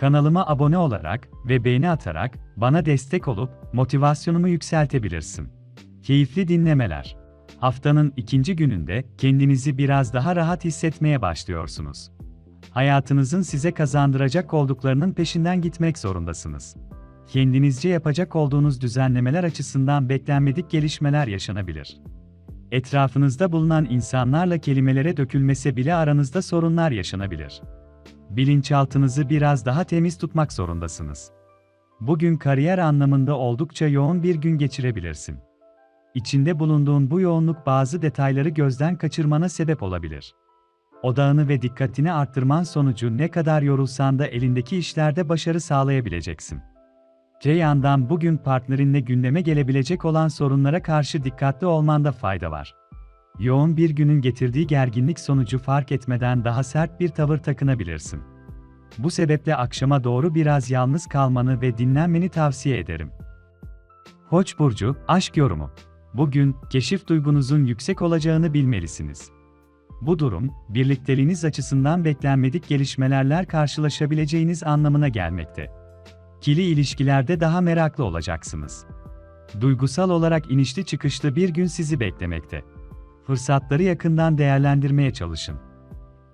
Kanalıma abone olarak ve beğeni atarak bana destek olup motivasyonumu yükseltebilirsin. Keyifli dinlemeler. Haftanın ikinci gününde kendinizi biraz daha rahat hissetmeye başlıyorsunuz. Hayatınızın size kazandıracak olduklarının peşinden gitmek zorundasınız. Kendinizce yapacak olduğunuz düzenlemeler açısından beklenmedik gelişmeler yaşanabilir. Etrafınızda bulunan insanlarla kelimelere dökülmese bile aranızda sorunlar yaşanabilir. Bilinçaltınızı biraz daha temiz tutmak zorundasınız. Bugün kariyer anlamında oldukça yoğun bir gün geçirebilirsin. İçinde bulunduğun bu yoğunluk bazı detayları gözden kaçırmana sebep olabilir. Odağını ve dikkatini arttırman sonucu ne kadar yorulsan da elindeki işlerde başarı sağlayabileceksin. Te yandan bugün partnerinle gündeme gelebilecek olan sorunlara karşı dikkatli olmanda fayda var. Yoğun bir günün getirdiği gerginlik sonucu fark etmeden daha sert bir tavır takınabilirsin. Bu sebeple akşama doğru biraz yalnız kalmanı ve dinlenmeni tavsiye ederim. Koç burcu aşk yorumu. Bugün keşif duygunuzun yüksek olacağını bilmelisiniz. Bu durum, birlikteliğiniz açısından beklenmedik gelişmelerler karşılaşabileceğiniz anlamına gelmekte. Kili ilişkilerde daha meraklı olacaksınız. Duygusal olarak inişli çıkışlı bir gün sizi beklemekte. Fırsatları yakından değerlendirmeye çalışın.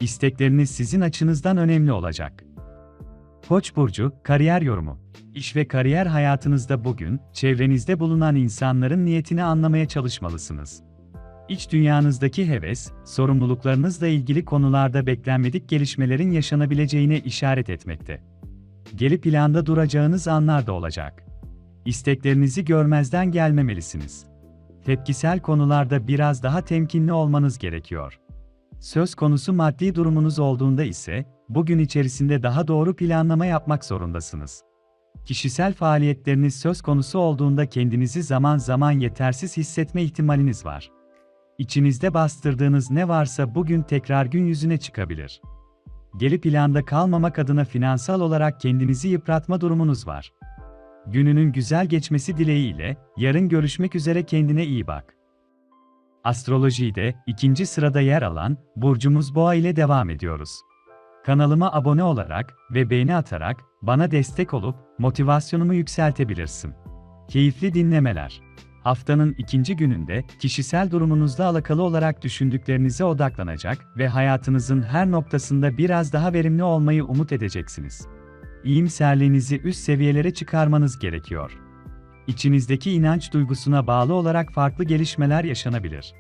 İstekleriniz sizin açınızdan önemli olacak. Koç burcu kariyer yorumu. İş ve kariyer hayatınızda bugün çevrenizde bulunan insanların niyetini anlamaya çalışmalısınız. İç dünyanızdaki heves, sorumluluklarınızla ilgili konularda beklenmedik gelişmelerin yaşanabileceğine işaret etmekte. Geri planda duracağınız anlar da olacak. İsteklerinizi görmezden gelmemelisiniz. Tepkisel konularda biraz daha temkinli olmanız gerekiyor. Söz konusu maddi durumunuz olduğunda ise, bugün içerisinde daha doğru planlama yapmak zorundasınız. Kişisel faaliyetleriniz söz konusu olduğunda kendinizi zaman zaman yetersiz hissetme ihtimaliniz var. İçinizde bastırdığınız ne varsa bugün tekrar gün yüzüne çıkabilir. Geri planda kalmamak adına finansal olarak kendinizi yıpratma durumunuz var. Gününün güzel geçmesi dileğiyle, yarın görüşmek üzere kendine iyi bak. Astrolojide ikinci sırada yer alan burcumuz Boğa ile devam ediyoruz. Kanalıma abone olarak ve beğeni atarak bana destek olup motivasyonumu yükseltebilirsin. Keyifli dinlemeler. Haftanın ikinci gününde kişisel durumunuzla alakalı olarak düşündüklerinize odaklanacak ve hayatınızın her noktasında biraz daha verimli olmayı umut edeceksiniz. İyimserliğinizi üst seviyelere çıkarmanız gerekiyor. İçinizdeki inanç duygusuna bağlı olarak farklı gelişmeler yaşanabilir.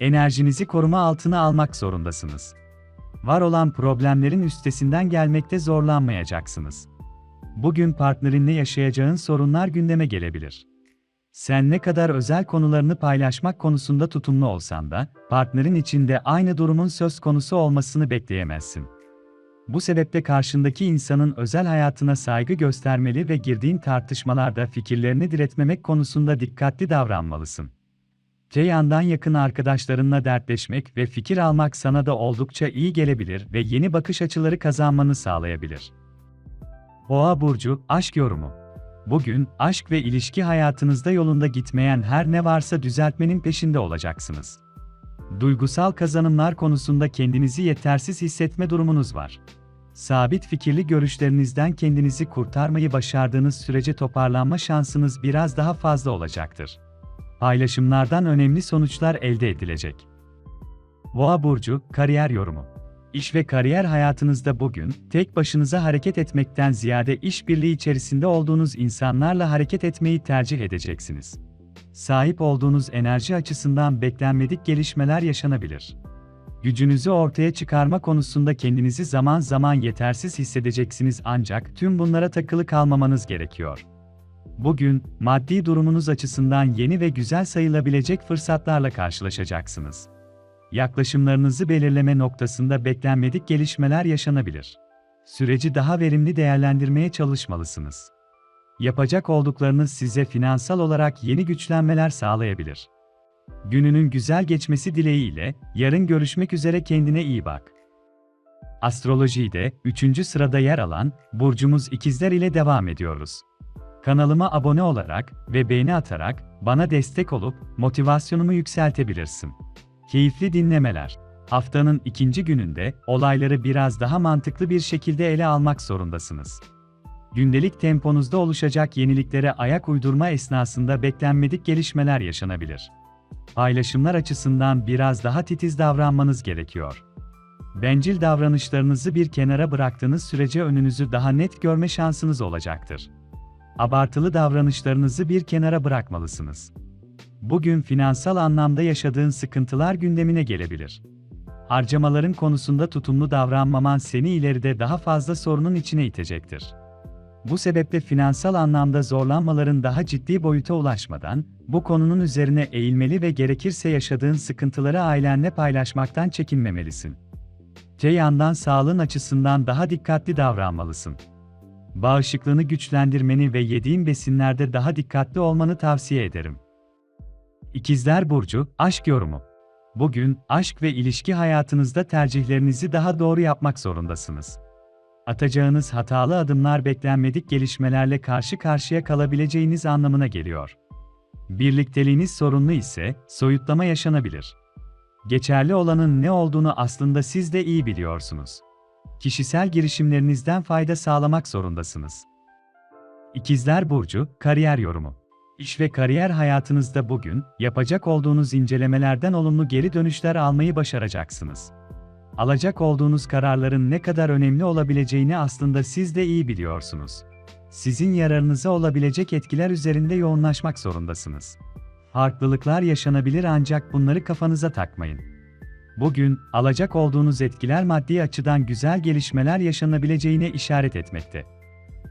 Enerjinizi koruma altına almak zorundasınız. Var olan problemlerin üstesinden gelmekte zorlanmayacaksınız. Bugün partnerinle yaşayacağın sorunlar gündeme gelebilir. Sen ne kadar özel konularını paylaşmak konusunda tutumlu olsan da, partnerin içinde aynı durumun söz konusu olmasını bekleyemezsin. Bu sebeple karşındaki insanın özel hayatına saygı göstermeli ve girdiğin tartışmalarda fikirlerini diretmemek konusunda dikkatli davranmalısın. Te yandan yakın arkadaşlarınla dertleşmek ve fikir almak sana da oldukça iyi gelebilir ve yeni bakış açıları kazanmanı sağlayabilir. Boğa burcu aşk yorumu. Bugün aşk ve ilişki hayatınızda yolunda gitmeyen her ne varsa düzeltmenin peşinde olacaksınız. Duygusal kazanımlar konusunda kendinizi yetersiz hissetme durumunuz var. Sabit fikirli görüşlerinizden kendinizi kurtarmayı başardığınız sürece toparlanma şansınız biraz daha fazla olacaktır. Paylaşımlardan önemli sonuçlar elde edilecek. Boğa burcu kariyer yorumu. İş ve kariyer hayatınızda bugün tek başınıza hareket etmekten ziyade işbirliği içerisinde olduğunuz insanlarla hareket etmeyi tercih edeceksiniz. Sahip olduğunuz enerji açısından beklenmedik gelişmeler yaşanabilir. Gücünüzü ortaya çıkarma konusunda kendinizi zaman zaman yetersiz hissedeceksiniz ancak tüm bunlara takılı kalmamanız gerekiyor. Bugün, maddi durumunuz açısından yeni ve güzel sayılabilecek fırsatlarla karşılaşacaksınız. Yaklaşımlarınızı belirleme noktasında beklenmedik gelişmeler yaşanabilir. Süreci daha verimli değerlendirmeye çalışmalısınız. yapacak olduklarınız size finansal olarak yeni güçlenmeler sağlayabilir. Gününün güzel geçmesi dileğiyle, yarın görüşmek üzere kendine iyi bak. Astrolojide 3. sırada yer alan burcumuz ikizler ile devam ediyoruz. Kanalıma abone olarak ve beğeni atarak bana destek olup motivasyonumu yükseltebilirsin. Keyifli dinlemeler. Haftanın ikinci gününde olayları biraz daha mantıklı bir şekilde ele almak zorundasınız. Gündelik temponuzda oluşacak yeniliklere ayak uydurma esnasında beklenmedik gelişmeler yaşanabilir. Paylaşımlar açısından biraz daha titiz davranmanız gerekiyor. Bencil davranışlarınızı bir kenara bıraktığınız sürece önünüzü daha net görme şansınız olacaktır. Abartılı davranışlarınızı bir kenara bırakmalısınız. Bugün finansal anlamda yaşadığın sıkıntılar gündemine gelebilir. Harcamaların konusunda tutumlu davranmaman seni ileride daha fazla sorunun içine itecektir. Bu sebeple finansal anlamda zorlanmaların daha ciddi boyuta ulaşmadan, bu konunun üzerine eğilmeli ve gerekirse yaşadığın sıkıntıları ailenle paylaşmaktan çekinmemelisin. Te yandan sağlığın açısından daha dikkatli davranmalısın. Bağışıklığını güçlendirmeni ve yediğin besinlerde daha dikkatli olmanı tavsiye ederim. İkizler Burcu, Aşk Yorumu Bugün, aşk ve ilişki hayatınızda tercihlerinizi daha doğru yapmak zorundasınız. Atacağınız hatalı adımlar beklenmedik gelişmelerle karşı karşıya kalabileceğiniz anlamına geliyor. Birlikteliğiniz sorunlu ise, soyutlama yaşanabilir. Geçerli olanın ne olduğunu aslında siz de iyi biliyorsunuz. Kişisel girişimlerinizden fayda sağlamak zorundasınız. İkizler Burcu, Kariyer Yorumu İş ve kariyer hayatınızda bugün, yapacak olduğunuz incelemelerden olumlu geri dönüşler almayı başaracaksınız. Alacak olduğunuz kararların ne kadar önemli olabileceğini aslında siz de iyi biliyorsunuz. Sizin yararınıza olabilecek etkiler üzerinde yoğunlaşmak zorundasınız. Farklılıklar yaşanabilir ancak bunları kafanıza takmayın. Bugün, alacak olduğunuz etkiler maddi açıdan güzel gelişmeler yaşanabileceğine işaret etmekte.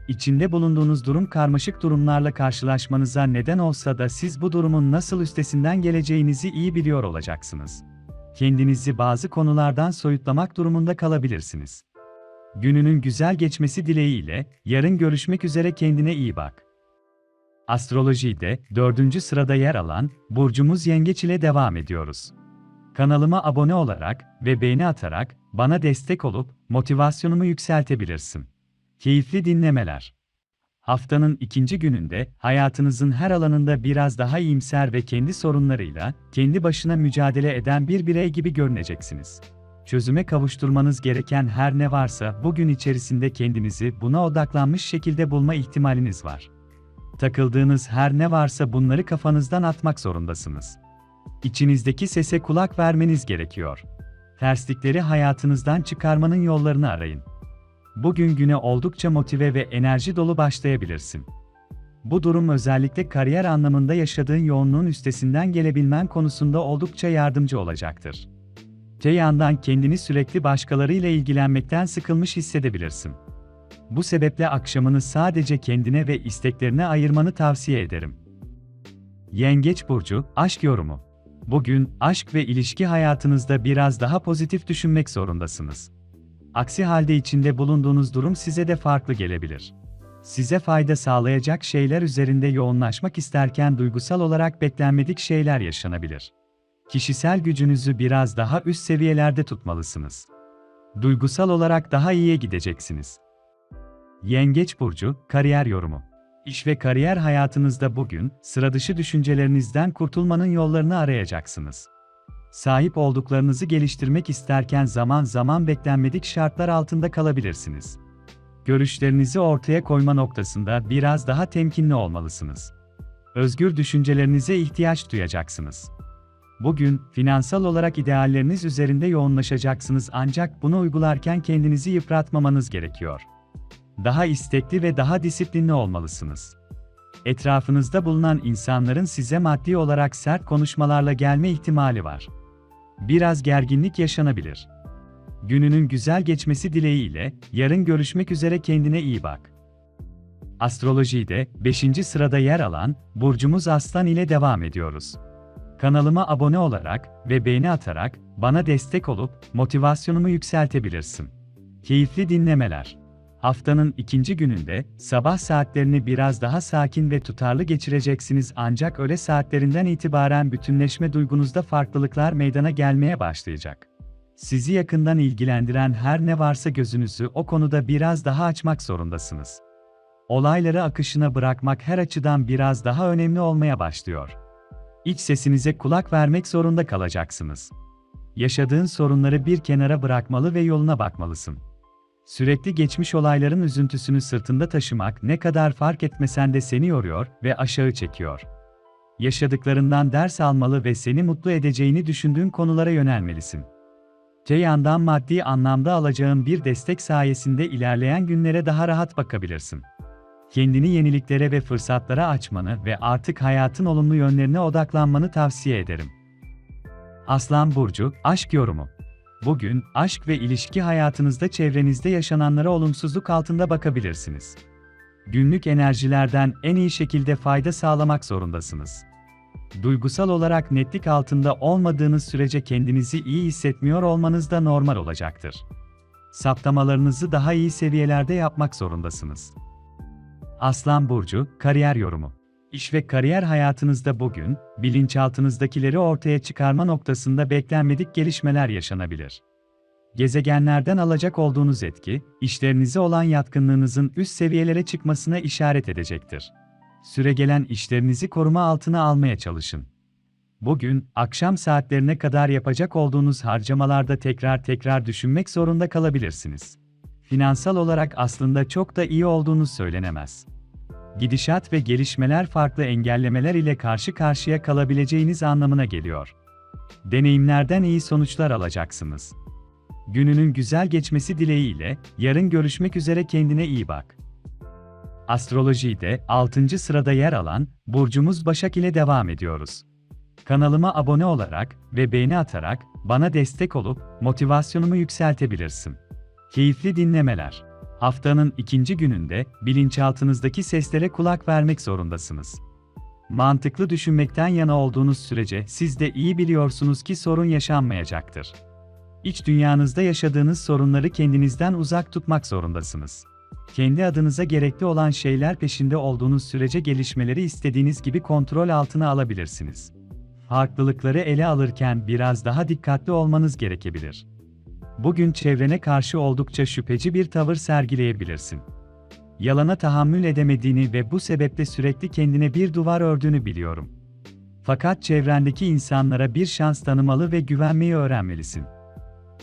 İçinde bulunduğunuz durum karmaşık durumlarla karşılaşmanıza neden olsa da siz bu durumun nasıl üstesinden geleceğinizi iyi biliyor olacaksınız. Kendinizi bazı konulardan soyutlamak durumunda kalabilirsiniz. Gününün güzel geçmesi dileğiyle, yarın görüşmek üzere kendine iyi bak. Astrolojide dördüncü sırada yer alan burcumuz Yengeç ile devam ediyoruz. Kanalıma abone olarak ve beğeni atarak bana destek olup motivasyonumu yükseltebilirsin. Keyifli dinlemeler. Haftanın ikinci gününde hayatınızın her alanında biraz daha iyimser ve kendi sorunlarıyla kendi başına mücadele eden bir birey gibi görüneceksiniz. Çözüme kavuşturmanız gereken her ne varsa bugün içerisinde kendinizi buna odaklanmış şekilde bulma ihtimaliniz var. Takıldığınız her ne varsa bunları kafanızdan atmak zorundasınız. İçinizdeki sese kulak vermeniz gerekiyor. Terslikleri hayatınızdan çıkarmanın yollarını arayın. Bugün güne oldukça motive ve enerji dolu başlayabilirsin. Bu durum özellikle kariyer anlamında yaşadığın yoğunluğun üstesinden gelebilmen konusunda oldukça yardımcı olacaktır. Te yandan kendini sürekli başkalarıyla ilgilenmekten sıkılmış hissedebilirsin. Bu sebeple akşamını sadece kendine ve isteklerine ayırmanı tavsiye ederim. Yengeç burcu, aşk yorumu. Bugün aşk ve ilişki hayatınızda biraz daha pozitif düşünmek zorundasınız. Aksi halde içinde bulunduğunuz durum size de farklı gelebilir. Size fayda sağlayacak şeyler üzerinde yoğunlaşmak isterken duygusal olarak beklenmedik şeyler yaşanabilir. Kişisel gücünüzü biraz daha üst seviyelerde tutmalısınız. Duygusal olarak daha iyiye gideceksiniz. Yengeç burcu kariyer yorumu. İş ve kariyer hayatınızda bugün sıradışı düşüncelerinizden kurtulmanın yollarını arayacaksınız. Sahip olduklarınızı geliştirmek isterken zaman zaman beklenmedik şartlar altında kalabilirsiniz. Görüşlerinizi ortaya koyma noktasında biraz daha temkinli olmalısınız. Özgür düşüncelerinize ihtiyaç duyacaksınız. Bugün finansal olarak idealleriniz üzerinde yoğunlaşacaksınız ancak bunu uygularken kendinizi yıpratmamanız gerekiyor. Daha istekli ve daha disiplinli olmalısınız. Etrafınızda bulunan insanların size maddi olarak sert konuşmalarla gelme ihtimali var biraz gerginlik yaşanabilir. Gününün güzel geçmesi dileğiyle, yarın görüşmek üzere kendine iyi bak. Astrolojide 5. sırada yer alan burcumuz Aslan ile devam ediyoruz. Kanalıma abone olarak ve beğeni atarak bana destek olup motivasyonumu yükseltebilirsin. Keyifli dinlemeler. Haftanın ikinci gününde, sabah saatlerini biraz daha sakin ve tutarlı geçireceksiniz ancak öğle saatlerinden itibaren bütünleşme duygunuzda farklılıklar meydana gelmeye başlayacak. Sizi yakından ilgilendiren her ne varsa gözünüzü o konuda biraz daha açmak zorundasınız. Olayları akışına bırakmak her açıdan biraz daha önemli olmaya başlıyor. İç sesinize kulak vermek zorunda kalacaksınız. Yaşadığın sorunları bir kenara bırakmalı ve yoluna bakmalısın. Sürekli geçmiş olayların üzüntüsünü sırtında taşımak ne kadar fark etmesen de seni yoruyor ve aşağı çekiyor. Yaşadıklarından ders almalı ve seni mutlu edeceğini düşündüğün konulara yönelmelisin. Te yandan maddi anlamda alacağın bir destek sayesinde ilerleyen günlere daha rahat bakabilirsin. Kendini yeniliklere ve fırsatlara açmanı ve artık hayatın olumlu yönlerine odaklanmanı tavsiye ederim. Aslan Burcu, Aşk Yorumu Bugün, aşk ve ilişki hayatınızda çevrenizde yaşananlara olumsuzluk altında bakabilirsiniz. Günlük enerjilerden en iyi şekilde fayda sağlamak zorundasınız. Duygusal olarak netlik altında olmadığınız sürece kendinizi iyi hissetmiyor olmanız da normal olacaktır. Saptamalarınızı daha iyi seviyelerde yapmak zorundasınız. Aslan Burcu, Kariyer Yorumu İş ve kariyer hayatınızda bugün, bilinçaltınızdakileri ortaya çıkarma noktasında beklenmedik gelişmeler yaşanabilir. Gezegenlerden alacak olduğunuz etki, işlerinize olan yatkınlığınızın üst seviyelere çıkmasına işaret edecektir. Süregelen işlerinizi koruma altına almaya çalışın. Bugün, akşam saatlerine kadar yapacak olduğunuz harcamalarda tekrar tekrar düşünmek zorunda kalabilirsiniz. Finansal olarak aslında çok da iyi olduğunuz söylenemez. Gidişat ve gelişmeler farklı engellemeler ile karşı karşıya kalabileceğiniz anlamına geliyor. Deneyimlerden iyi sonuçlar alacaksınız. Gününün güzel geçmesi dileğiyle, yarın görüşmek üzere kendine iyi bak. Astrolojide 6. sırada yer alan burcumuz Başak ile devam ediyoruz. Kanalıma abone olarak ve beğeni atarak bana destek olup motivasyonumu yükseltebilirsin. Keyifli dinlemeler. Haftanın ikinci gününde bilinçaltınızdaki seslere kulak vermek zorundasınız. Mantıklı düşünmekten yana olduğunuz sürece siz de iyi biliyorsunuz ki sorun yaşanmayacaktır. İç dünyanızda yaşadığınız sorunları kendinizden uzak tutmak zorundasınız. Kendi adınıza gerekli olan şeyler peşinde olduğunuz sürece gelişmeleri istediğiniz gibi kontrol altına alabilirsiniz. Farklılıkları ele alırken biraz daha dikkatli olmanız gerekebilir. Bugün çevrene karşı oldukça şüpheci bir tavır sergileyebilirsin. Yalana tahammül edemediğini ve bu sebeple sürekli kendine bir duvar ördüğünü biliyorum. Fakat çevrendeki insanlara bir şans tanımalı ve güvenmeyi öğrenmelisin.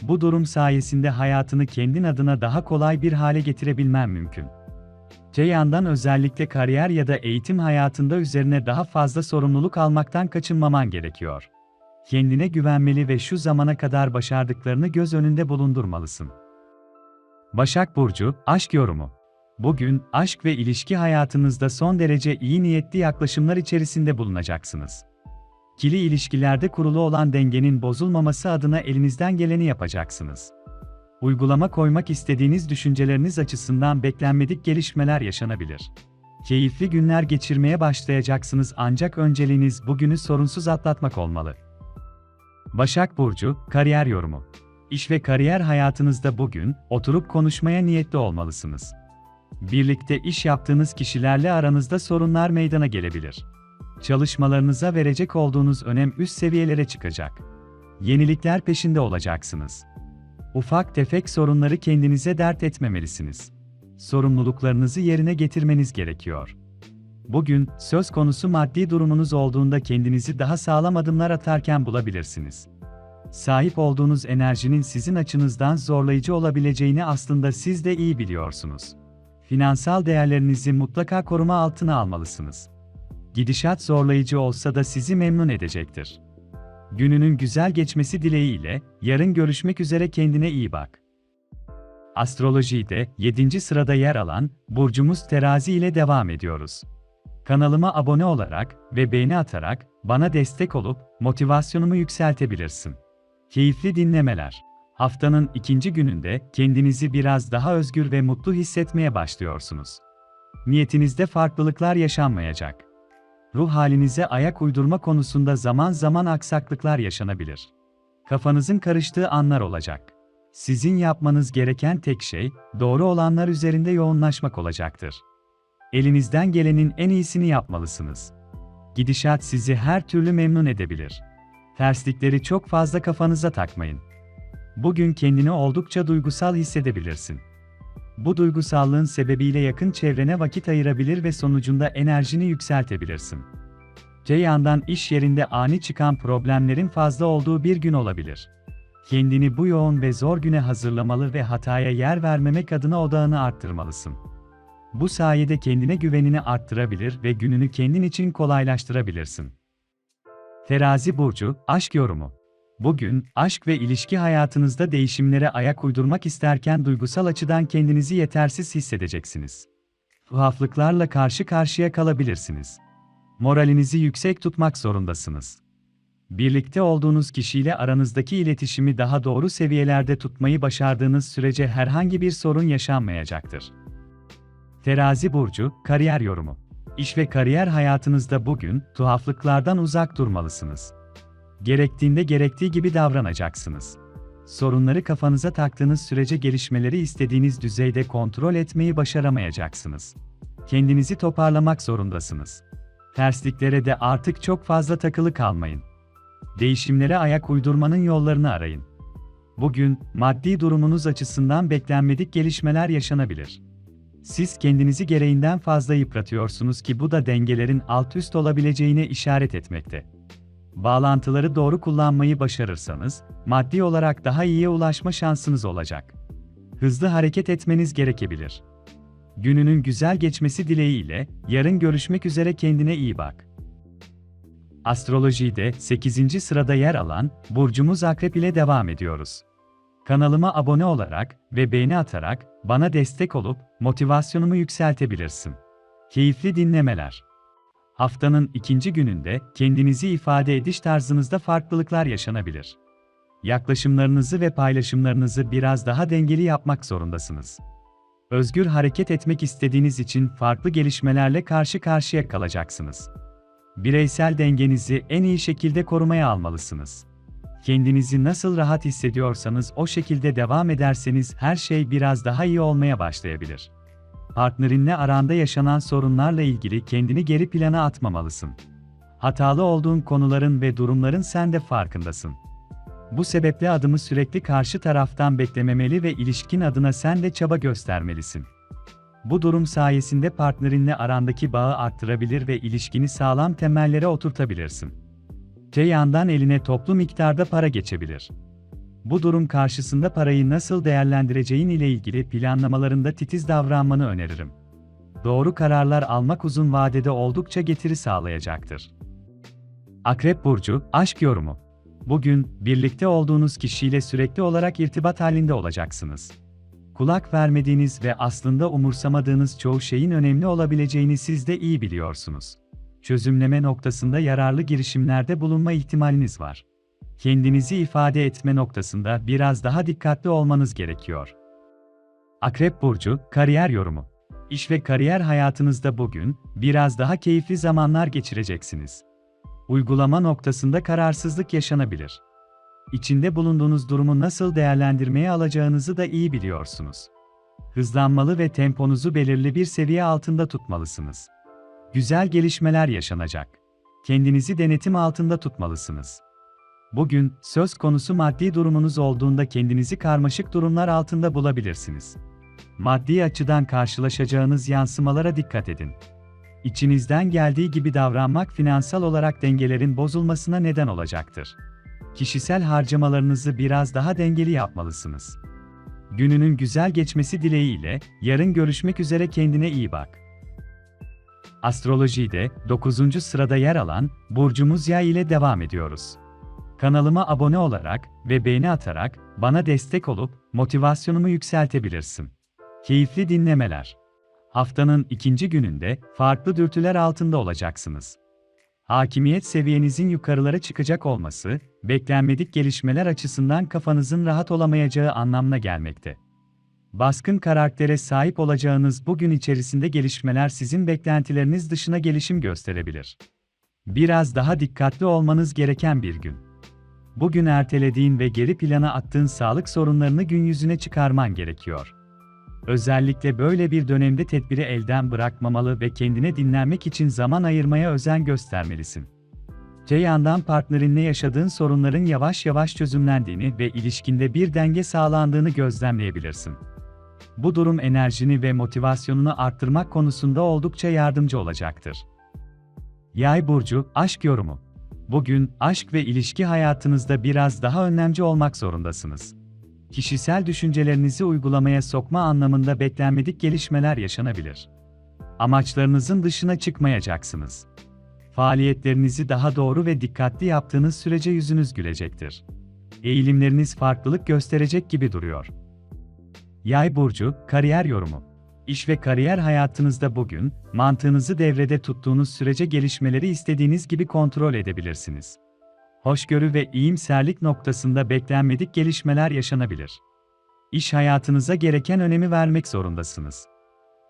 Bu durum sayesinde hayatını kendin adına daha kolay bir hale getirebilmen mümkün. Te yandan özellikle kariyer ya da eğitim hayatında üzerine daha fazla sorumluluk almaktan kaçınmaman gerekiyor. Kendine güvenmeli ve şu zamana kadar başardıklarını göz önünde bulundurmalısın. Başak Burcu, Aşk Yorumu Bugün, aşk ve ilişki hayatınızda son derece iyi niyetli yaklaşımlar içerisinde bulunacaksınız. Kili ilişkilerde kurulu olan dengenin bozulmaması adına elinizden geleni yapacaksınız. Uygulama koymak istediğiniz düşünceleriniz açısından beklenmedik gelişmeler yaşanabilir. Keyifli günler geçirmeye başlayacaksınız ancak önceliğiniz bugünü sorunsuz atlatmak olmalı. Başak Burcu, Kariyer Yorumu İş ve kariyer hayatınızda bugün, oturup konuşmaya niyetli olmalısınız. Birlikte iş yaptığınız kişilerle aranızda sorunlar meydana gelebilir. Çalışmalarınıza verecek olduğunuz önem üst seviyelere çıkacak. Yenilikler peşinde olacaksınız. Ufak tefek sorunları kendinize dert etmemelisiniz. Sorumluluklarınızı yerine getirmeniz gerekiyor. Bugün, söz konusu maddi durumunuz olduğunda kendinizi daha sağlam adımlar atarken bulabilirsiniz. Sahip olduğunuz enerjinin sizin açınızdan zorlayıcı olabileceğini aslında siz de iyi biliyorsunuz. Finansal değerlerinizi mutlaka koruma altına almalısınız. Gidişat zorlayıcı olsa da sizi memnun edecektir. Gününün güzel geçmesi dileğiyle, yarın görüşmek üzere kendine iyi bak. Astrolojide 7. sırada yer alan burcumuz Terazi ile devam ediyoruz. Kanalıma abone olarak ve beğeni atarak bana destek olup motivasyonumu yükseltebilirsin. Keyifli dinlemeler. Haftanın ikinci gününde kendinizi biraz daha özgür ve mutlu hissetmeye başlıyorsunuz. Niyetinizde farklılıklar yaşanmayacak. Ruh halinize ayak uydurma konusunda zaman zaman aksaklıklar yaşanabilir. Kafanızın karıştığı anlar olacak. Sizin yapmanız gereken tek şey, doğru olanlar üzerinde yoğunlaşmak olacaktır. Elinizden gelenin en iyisini yapmalısınız. Gidişat sizi her türlü memnun edebilir. Terslikleri çok fazla kafanıza takmayın. Bugün kendini oldukça duygusal hissedebilirsin. Bu duygusallığın sebebiyle yakın çevrene vakit ayırabilir ve sonucunda enerjini yükseltebilirsin. Te yandan iş yerinde ani çıkan problemlerin fazla olduğu bir gün olabilir. Kendini bu yoğun ve zor güne hazırlamalı ve hataya yer vermemek adına odağını arttırmalısın. Bu sayede kendine güvenini arttırabilir ve gününü kendin için kolaylaştırabilirsin. Terazi burcu, aşk yorumu. Bugün, aşk ve ilişki hayatınızda değişimlere ayak uydurmak isterken duygusal açıdan kendinizi yetersiz hissedeceksiniz. Tuhaflıklarla karşı karşıya kalabilirsiniz. Moralinizi yüksek tutmak zorundasınız. Birlikte olduğunuz kişiyle aranızdaki iletişimi daha doğru seviyelerde tutmayı başardığınız sürece herhangi bir sorun yaşanmayacaktır. Terazi burcu, kariyer yorumu. İş ve kariyer hayatınızda bugün tuhaflıklardan uzak durmalısınız. Gerektiğinde gerektiği gibi davranacaksınız. Sorunları kafanıza taktığınız sürece gelişmeleri istediğiniz düzeyde kontrol etmeyi başaramayacaksınız. Kendinizi toparlamak zorundasınız. Tersliklere de artık çok fazla takılı kalmayın. Değişimlere ayak uydurmanın yollarını arayın. Bugün, maddi durumunuz açısından beklenmedik gelişmeler yaşanabilir. Siz kendinizi gereğinden fazla yıpratıyorsunuz ki bu da dengelerin alt üst olabileceğine işaret etmekte. Bağlantıları doğru kullanmayı başarırsanız, maddi olarak daha iyiye ulaşma şansınız olacak. Hızlı hareket etmeniz gerekebilir. Gününün güzel geçmesi dileğiyle, yarın görüşmek üzere kendine iyi bak. Astrolojide 8. sırada yer alan burcumuz Akrep ile devam ediyoruz. Kanalıma abone olarak ve beğeni atarak bana destek olup motivasyonumu yükseltebilirsin. Keyifli dinlemeler. Haftanın ikinci gününde kendinizi ifade ediş tarzınızda farklılıklar yaşanabilir. Yaklaşımlarınızı ve paylaşımlarınızı biraz daha dengeli yapmak zorundasınız. Özgür hareket etmek istediğiniz için farklı gelişmelerle karşı karşıya kalacaksınız. Bireysel dengenizi en iyi şekilde korumaya almalısınız. Kendinizi nasıl rahat hissediyorsanız o şekilde devam ederseniz her şey biraz daha iyi olmaya başlayabilir. Partnerinle aranda yaşanan sorunlarla ilgili kendini geri plana atmamalısın. Hatalı olduğun konuların ve durumların sen de farkındasın. Bu sebeple adımı sürekli karşı taraftan beklememeli ve ilişkin adına sen de çaba göstermelisin. Bu durum sayesinde partnerinle arandaki bağı arttırabilir ve ilişkini sağlam temellere oturtabilirsin. Te yandan eline toplu miktarda para geçebilir. Bu durum karşısında parayı nasıl değerlendireceğin ile ilgili planlamalarında titiz davranmanı öneririm. Doğru kararlar almak uzun vadede oldukça getiri sağlayacaktır. Akrep burcu aşk yorumu. Bugün birlikte olduğunuz kişiyle sürekli olarak irtibat halinde olacaksınız. Kulak vermediğiniz ve aslında umursamadığınız çoğu şeyin önemli olabileceğini siz de iyi biliyorsunuz. Çözümleme noktasında yararlı girişimlerde bulunma ihtimaliniz var. Kendinizi ifade etme noktasında biraz daha dikkatli olmanız gerekiyor. Akrep burcu kariyer yorumu. İş ve kariyer hayatınızda bugün biraz daha keyifli zamanlar geçireceksiniz. Uygulama noktasında kararsızlık yaşanabilir. İçinde bulunduğunuz durumu nasıl değerlendirmeye alacağınızı da iyi biliyorsunuz. Hızlanmalı ve temponuzu belirli bir seviye altında tutmalısınız. Güzel gelişmeler yaşanacak. Kendinizi denetim altında tutmalısınız. Bugün, söz konusu maddi durumunuz olduğunda kendinizi karmaşık durumlar altında bulabilirsiniz. Maddi açıdan karşılaşacağınız yansımalara dikkat edin. İçinizden geldiği gibi davranmak finansal olarak dengelerin bozulmasına neden olacaktır. Kişisel harcamalarınızı biraz daha dengeli yapmalısınız. Gününün güzel geçmesi dileğiyle, yarın görüşmek üzere kendine iyi bak. Astrolojide 9. sırada yer alan burcumuz Yay ile devam ediyoruz. Kanalıma abone olarak ve beğeni atarak bana destek olup motivasyonumu yükseltebilirsin. Keyifli dinlemeler. Haftanın ikinci gününde farklı dürtüler altında olacaksınız. Hakimiyet seviyenizin yukarılara çıkacak olması, beklenmedik gelişmeler açısından kafanızın rahat olamayacağı anlamına gelmekte. Baskın karaktere sahip olacağınız bu gün içerisinde gelişmeler sizin beklentileriniz dışına gelişim gösterebilir. Biraz daha dikkatli olmanız gereken bir gün. Bugün ertelediğin ve geri plana attığın sağlık sorunlarını gün yüzüne çıkarman gerekiyor. Özellikle böyle bir dönemde tedbiri elden bırakmamalı ve kendine dinlenmek için zaman ayırmaya özen göstermelisin. Te yandan partnerinle yaşadığın sorunların yavaş yavaş çözümlendiğini ve ilişkinde bir denge sağlandığını gözlemleyebilirsin. Bu durum enerjini ve motivasyonunu arttırmak konusunda oldukça yardımcı olacaktır. Yay burcu aşk yorumu. Bugün aşk ve ilişki hayatınızda biraz daha önemli olmak zorundasınız. Kişisel düşüncelerinizi uygulamaya sokma anlamında beklenmedik gelişmeler yaşanabilir. Amaçlarınızın dışına çıkmayacaksınız. Faaliyetlerinizi daha doğru ve dikkatli yaptığınız sürece yüzünüz gülecektir. Eğilimleriniz farklılık gösterecek gibi duruyor. Yay burcu kariyer yorumu. İş ve kariyer hayatınızda bugün, mantığınızı devrede tuttuğunuz sürece gelişmeleri istediğiniz gibi kontrol edebilirsiniz. Hoşgörü ve iyimserlik noktasında beklenmedik gelişmeler yaşanabilir. İş hayatınıza gereken önemi vermek zorundasınız.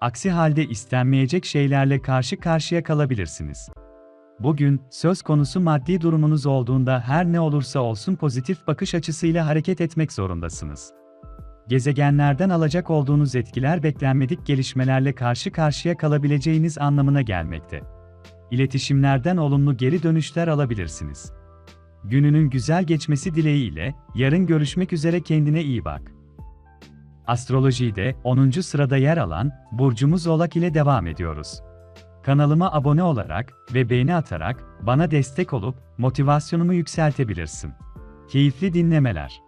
Aksi halde istenmeyecek şeylerle karşı karşıya kalabilirsiniz. Bugün, söz konusu maddi durumunuz olduğunda her ne olursa olsun pozitif bakış açısıyla hareket etmek zorundasınız gezegenlerden alacak olduğunuz etkiler beklenmedik gelişmelerle karşı karşıya kalabileceğiniz anlamına gelmekte. İletişimlerden olumlu geri dönüşler alabilirsiniz. Gününün güzel geçmesi dileğiyle, yarın görüşmek üzere kendine iyi bak. Astrolojide 10. sırada yer alan burcumuz Oğlak ile devam ediyoruz. Kanalıma abone olarak ve beğeni atarak bana destek olup motivasyonumu yükseltebilirsin. Keyifli dinlemeler.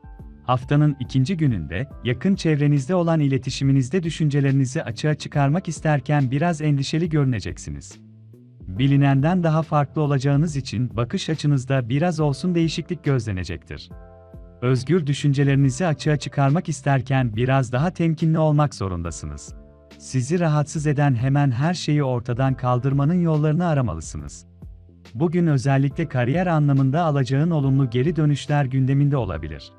Haftanın ikinci gününde, yakın çevrenizde olan iletişiminizde düşüncelerinizi açığa çıkarmak isterken biraz endişeli görüneceksiniz. Bilinenden daha farklı olacağınız için bakış açınızda biraz olsun değişiklik gözlenecektir. Özgür düşüncelerinizi açığa çıkarmak isterken biraz daha temkinli olmak zorundasınız. Sizi rahatsız eden hemen her şeyi ortadan kaldırmanın yollarını aramalısınız. Bugün özellikle kariyer anlamında alacağın olumlu geri dönüşler gündeminde olabilir.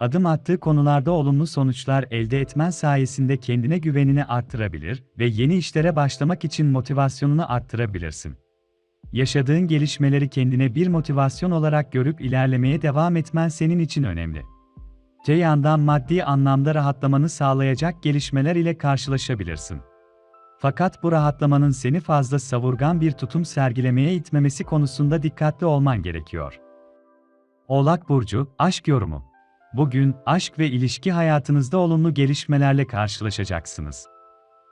Adım attığı konularda olumlu sonuçlar elde etmen sayesinde kendine güvenini arttırabilir ve yeni işlere başlamak için motivasyonunu arttırabilirsin. Yaşadığın gelişmeleri kendine bir motivasyon olarak görüp ilerlemeye devam etmen senin için önemli. Te yandan maddi anlamda rahatlamanı sağlayacak gelişmeler ile karşılaşabilirsin. Fakat bu rahatlamanın seni fazla savurgan bir tutum sergilemeye itmemesi konusunda dikkatli olman gerekiyor. Oğlak Burcu, Aşk Yorumu Bugün, aşk ve ilişki hayatınızda olumlu gelişmelerle karşılaşacaksınız.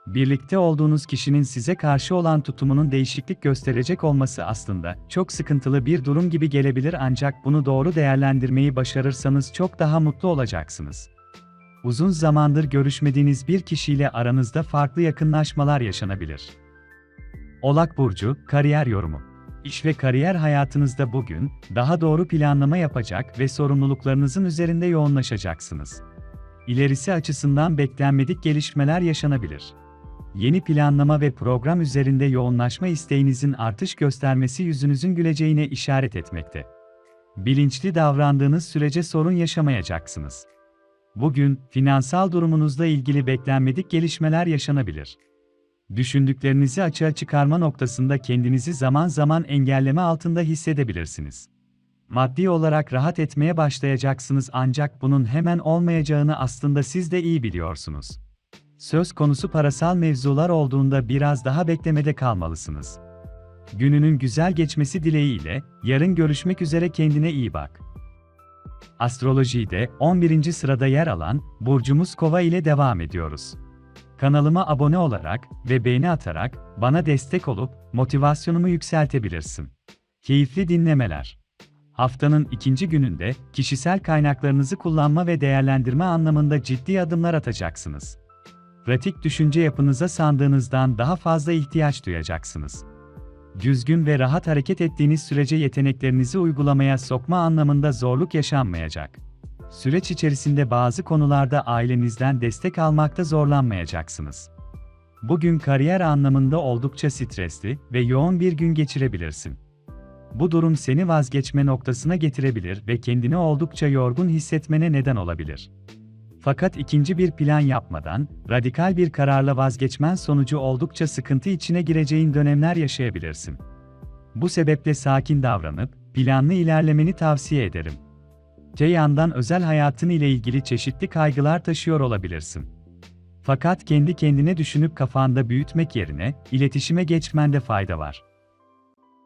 Birlikte olduğunuz kişinin size karşı olan tutumunun değişiklik gösterecek olması aslında çok sıkıntılı bir durum gibi gelebilir ancak bunu doğru değerlendirmeyi başarırsanız çok daha mutlu olacaksınız. Uzun zamandır görüşmediğiniz bir kişiyle aranızda farklı yakınlaşmalar yaşanabilir. Olak burcu kariyer yorumu İş ve kariyer hayatınızda bugün daha doğru planlama yapacak ve sorumluluklarınızın üzerinde yoğunlaşacaksınız. İlerisi açısından beklenmedik gelişmeler yaşanabilir. Yeni planlama ve program üzerinde yoğunlaşma isteğinizin artış göstermesi yüzünüzün güleceğine işaret etmekte. Bilinçli davrandığınız sürece sorun yaşamayacaksınız. Bugün finansal durumunuzla ilgili beklenmedik gelişmeler yaşanabilir. Düşündüklerinizi açığa çıkarma noktasında kendinizi zaman zaman engelleme altında hissedebilirsiniz. Maddi olarak rahat etmeye başlayacaksınız ancak bunun hemen olmayacağını aslında siz de iyi biliyorsunuz. Söz konusu parasal mevzular olduğunda biraz daha beklemede kalmalısınız. Gününün güzel geçmesi dileğiyle, yarın görüşmek üzere kendine iyi bak. Astrolojide 11. sırada yer alan burcumuz Kova ile devam ediyoruz. Kanalıma abone olarak ve beğeni atarak bana destek olup motivasyonumu yükseltebilirsin. Keyifli dinlemeler. Haftanın ikinci gününde kişisel kaynaklarınızı kullanma ve değerlendirme anlamında ciddi adımlar atacaksınız. Pratik düşünce yapınıza sandığınızdan daha fazla ihtiyaç duyacaksınız. Düzgün ve rahat hareket ettiğiniz sürece yeteneklerinizi uygulamaya sokma anlamında zorluk yaşanmayacak. Süreç içerisinde bazı konularda ailenizden destek almakta zorlanmayacaksınız. Bugün kariyer anlamında oldukça stresli ve yoğun bir gün geçirebilirsin. Bu durum seni vazgeçme noktasına getirebilir ve kendini oldukça yorgun hissetmene neden olabilir. Fakat ikinci bir plan yapmadan, radikal bir kararla vazgeçmen sonucu oldukça sıkıntı içine gireceğin dönemler yaşayabilirsin. Bu sebeple sakin davranıp, planlı ilerlemeni tavsiye ederim. Te yandan özel hayatın ile ilgili çeşitli kaygılar taşıyor olabilirsin. Fakat kendi kendine düşünüp kafanda büyütmek yerine iletişime geçmende fayda var.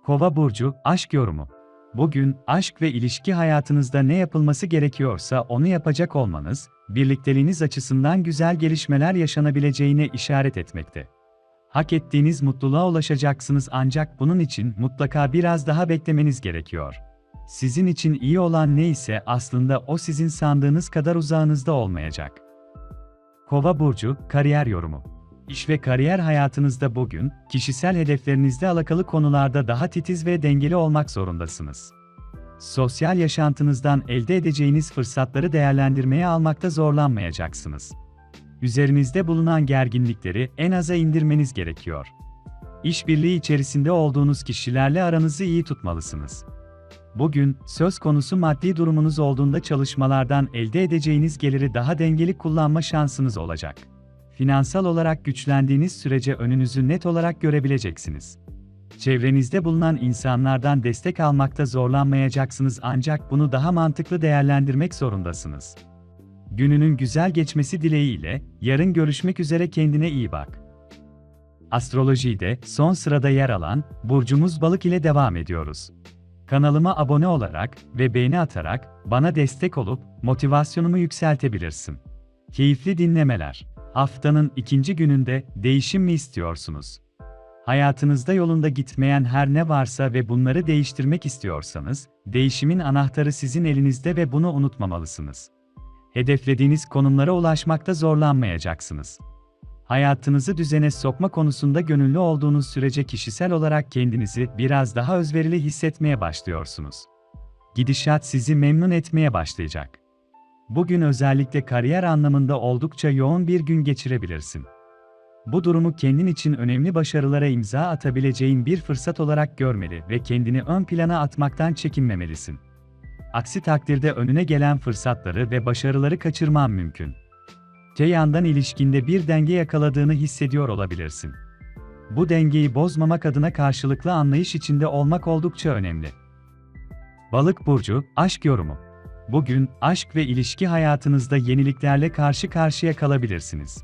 Kova burcu aşk yorumu. Bugün aşk ve ilişki hayatınızda ne yapılması gerekiyorsa onu yapacak olmanız, birlikteliğiniz açısından güzel gelişmeler yaşanabileceğine işaret etmekte. Hak ettiğiniz mutluluğa ulaşacaksınız ancak bunun için mutlaka biraz daha beklemeniz gerekiyor. Sizin için iyi olan ne ise aslında o sizin sandığınız kadar uzağınızda olmayacak. Kova burcu kariyer yorumu. İş ve kariyer hayatınızda bugün kişisel hedeflerinizle alakalı konularda daha titiz ve dengeli olmak zorundasınız. Sosyal yaşantınızdan elde edeceğiniz fırsatları değerlendirmeye almakta zorlanmayacaksınız. Üzerinizde bulunan gerginlikleri en aza indirmeniz gerekiyor. İşbirliği içerisinde olduğunuz kişilerle aranızı iyi tutmalısınız. Bugün, söz konusu maddi durumunuz olduğunda çalışmalardan elde edeceğiniz geliri daha dengeli kullanma şansınız olacak. Finansal olarak güçlendiğiniz sürece önünüzü net olarak görebileceksiniz. Çevrenizde bulunan insanlardan destek almakta zorlanmayacaksınız ancak bunu daha mantıklı değerlendirmek zorundasınız. Gününün güzel geçmesi dileğiyle, yarın görüşmek üzere kendine iyi bak. Astrolojide son sırada yer alan burcumuz balık ile devam ediyoruz. Kanalıma abone olarak ve beğeni atarak bana destek olup motivasyonumu yükseltebilirsin. Keyifli dinlemeler. Haftanın ikinci gününde değişim mi istiyorsunuz? Hayatınızda yolunda gitmeyen her ne varsa ve bunları değiştirmek istiyorsanız, değişimin anahtarı sizin elinizde ve bunu unutmamalısınız. Hedeflediğiniz konumlara ulaşmakta zorlanmayacaksınız. Hayatınızı düzene sokma konusunda gönüllü olduğunuz sürece kişisel olarak kendinizi biraz daha özverili hissetmeye başlıyorsunuz. Gidişat sizi memnun etmeye başlayacak. Bugün özellikle kariyer anlamında oldukça yoğun bir gün geçirebilirsin. Bu durumu kendin için önemli başarılara imza atabileceğin bir fırsat olarak görmeli ve kendini ön plana atmaktan çekinmemelisin. Aksi takdirde önüne gelen fırsatları ve başarıları kaçırman mümkün. Te yandan ilişkinde bir denge yakaladığını hissediyor olabilirsin. Bu dengeyi bozmamak adına karşılıklı anlayış içinde olmak oldukça önemli. Balık burcu aşk yorumu. Bugün aşk ve ilişki hayatınızda yeniliklerle karşı karşıya kalabilirsiniz.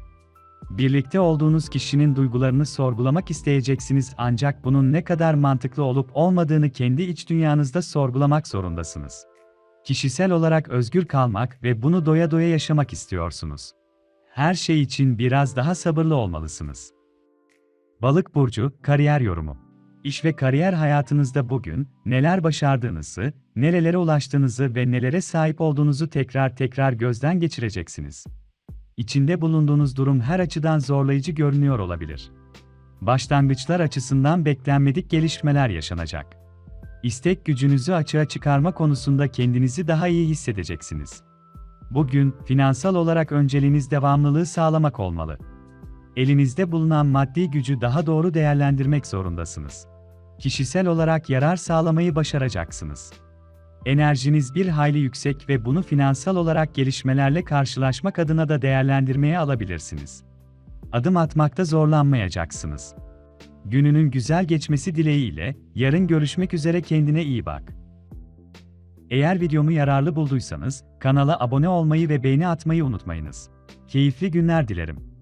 Birlikte olduğunuz kişinin duygularını sorgulamak isteyeceksiniz ancak bunun ne kadar mantıklı olup olmadığını kendi iç dünyanızda sorgulamak zorundasınız. Kişisel olarak özgür kalmak ve bunu doya doya yaşamak istiyorsunuz. Her şey için biraz daha sabırlı olmalısınız. Balık burcu kariyer yorumu. İş ve kariyer hayatınızda bugün neler başardığınızı, nerelere ulaştığınızı ve nelere sahip olduğunuzu tekrar tekrar gözden geçireceksiniz. İçinde bulunduğunuz durum her açıdan zorlayıcı görünüyor olabilir. Başlangıçlar açısından beklenmedik gelişmeler yaşanacak. İstek gücünüzü açığa çıkarma konusunda kendinizi daha iyi hissedeceksiniz. Bugün finansal olarak önceliğiniz devamlılığı sağlamak olmalı. Elinizde bulunan maddi gücü daha doğru değerlendirmek zorundasınız. Kişisel olarak yarar sağlamayı başaracaksınız. Enerjiniz bir hayli yüksek ve bunu finansal olarak gelişmelerle karşılaşmak adına da değerlendirmeye alabilirsiniz. Adım atmakta zorlanmayacaksınız. Gününün güzel geçmesi dileğiyle, yarın görüşmek üzere kendine iyi bak. Eğer videomu yararlı bulduysanız, kanala abone olmayı ve beğeni atmayı unutmayınız. Keyifli günler dilerim.